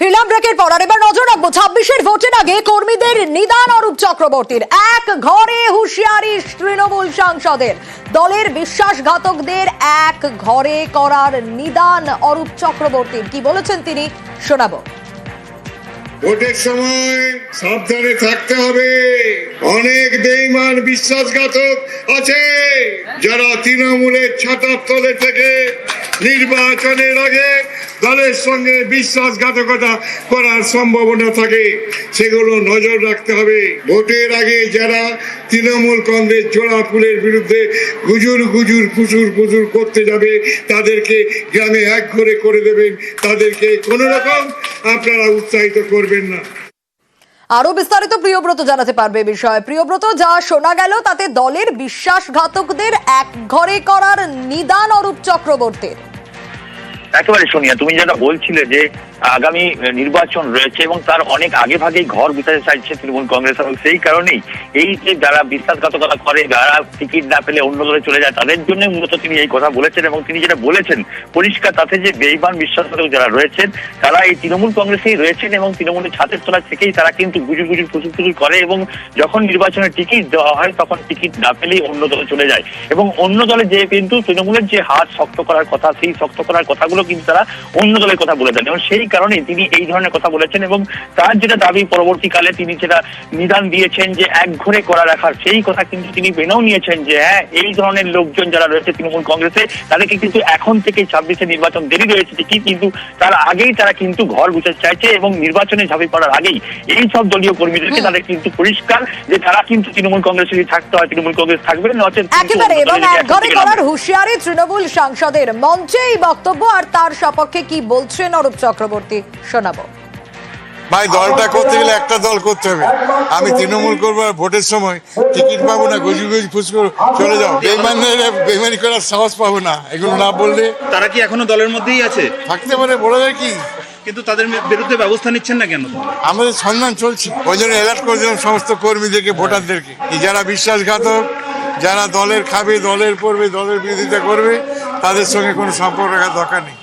ফিরলাম ব্রেকের পর, আর এবার নজর রাখব, ছাব্বিশের ভোটের আগে কর্মীদের নিদান অরূপ চক্রবর্তীর। এক ঘরে হুঁশিয়ারি তৃণমূল সাংসদের। দলের বিশ্বাসঘাতকদের এক ঘরে করার নিদান অরূপ চক্রবর্তীর। কি বলেছেন তিনি, শোনাবো। ভোটের সময় সাবধানে থাকতে হবে। অনেক বেইমান বিশ্বাসঘাতক আছে যারা তৃণমূলের ছাতার তলে থেকে নির্বাচনের আগে দলের সঙ্গে বিশ্বাসঘাতকতা করার সম্ভাবনা থাকে, সেগুলো নজর রাখতে হবে। ভোটের আগে যারা তৃণমূল কংগ্রেস জোড়া ফুলের বিরুদ্ধে গুজুর গুজুর ফুসুর ফুসুর করতে যাবে, তাদেরকে গ্রামে এক ঘরে করে দেবেন। তাদেরকে কোনো রকম আপনারা উৎসাহিত করবেন না। আরও বিস্তারিত প্রিয়ব্রত জানাতে পারবে বিষয়ে। প্রিয়ব্রত, যা শোনা গেল, তাতে দলের বিশ্বাসঘাতকদের এক ঘরে করার নিদান অরূপ চক্রবর্তীর। একেবারে সোনিয়া তুমি যেটা বলছিলে যে আগামী নির্বাচন রয়েছে এবং তার অনেক আগে ভাগেই ঘর গুছাতে চাইছে তৃণমূল কংগ্রেস এবং সেই কারণেই এই যে যারা বিশ্বাসঘাতকতা করে, যারা টিকিট না পেলে অন্য দলে চলে যায়, তাদের জন্য মূলত তিনি এই কথা বলেছেন এবং তিনি যেটা বলেছেন, পরিষ্কার তাতে যে বেইমান বিশ্বাসঘাতক যারা রয়েছেন, তারা এই তৃণমূল কংগ্রেসেই রয়েছেন এবং তৃণমূলের ছাতের তলা থেকেই তারা কিন্তু গুজুর গুজুর ফুসুর ফুসুর করে এবং যখন নির্বাচনের টিকিট দেওয়া হয় তখন টিকিট না পেলেই অন্য দলে চলে যায় এবং অন্য দলে যে কিন্তু তৃণমূলের যে হাত শক্ত করার কথা, সেই শক্ত করার কথাগুলো কিন্তু তারা অন্য দলের কথা বলে দেন এবং সেই কারণে তিনি এই ধরনের কথা বলেছেন এবং তার যেটা দাবি পরবর্তীকালে তিনি যেটা নিদান দিয়েছেন যে এক ঘরে করা রাখার সেই কথা কিন্তু তিনি মেনেও নিয়েছেন যে হ্যাঁ এই ধরনের লোকজন যারা রয়েছে তৃণমূল কংগ্রেসে তাদেরকে কিন্তু এখন থেকে ছাব্বিশে নির্বাচন দেরি রয়েছে ঠিকই কিন্তু তার আগেই তারা কিন্তু ঘর গুছাতে চাইছে এবং নির্বাচনে ঝাঁপিয়ে পড়ার আগেই এই সব দলীয় কর্মীদেরকে তাদের কিন্তু পরিষ্কার যে তারা কিন্তু তৃণমূল কংগ্রেসে যদি থাকতে হয় তৃণমূল কংগ্রেস থাকবে নচেত কিন্তু একেবারে এবং এক ঘরে করার হুঁশিয়ারি তৃণমূল সাংসদের। মঞ্চে এই বক্তব্য আর তার সপক্ষে কি বলছেন অরূপ চক্রবর্তী? শোনাবো। ভাই দলটা করতে গেলে একটা দল করতে হবে। আমি তৃণমূল করব আর ভোটের সময় টিকিট পাবো না গজি গজি ফুসকো চলে যাও। বেমানের বেমানি করার সাহস পাবো না এগুলো না বললে তারা কি এখনও দলের মধ্যেই আছে? থাকতে পারে বলা যায় কি? কিন্তু তাদের বিরুদ্ধে ব্যবস্থা নিচ্ছেন না কেন? আমাদের সন্ধান চলছে। ওই জন্য অ্যালার্ট করে দিলাম সমস্ত কর্মীদেরকে ভোটারদেরকে কি যারা বিশ্বাসঘাতক যারা দলের খাবে দলের পড়বে দলের বিরোধিতা করবে তাদের সঙ্গে কোনো সম্পর্ক রাখার দরকার নেই।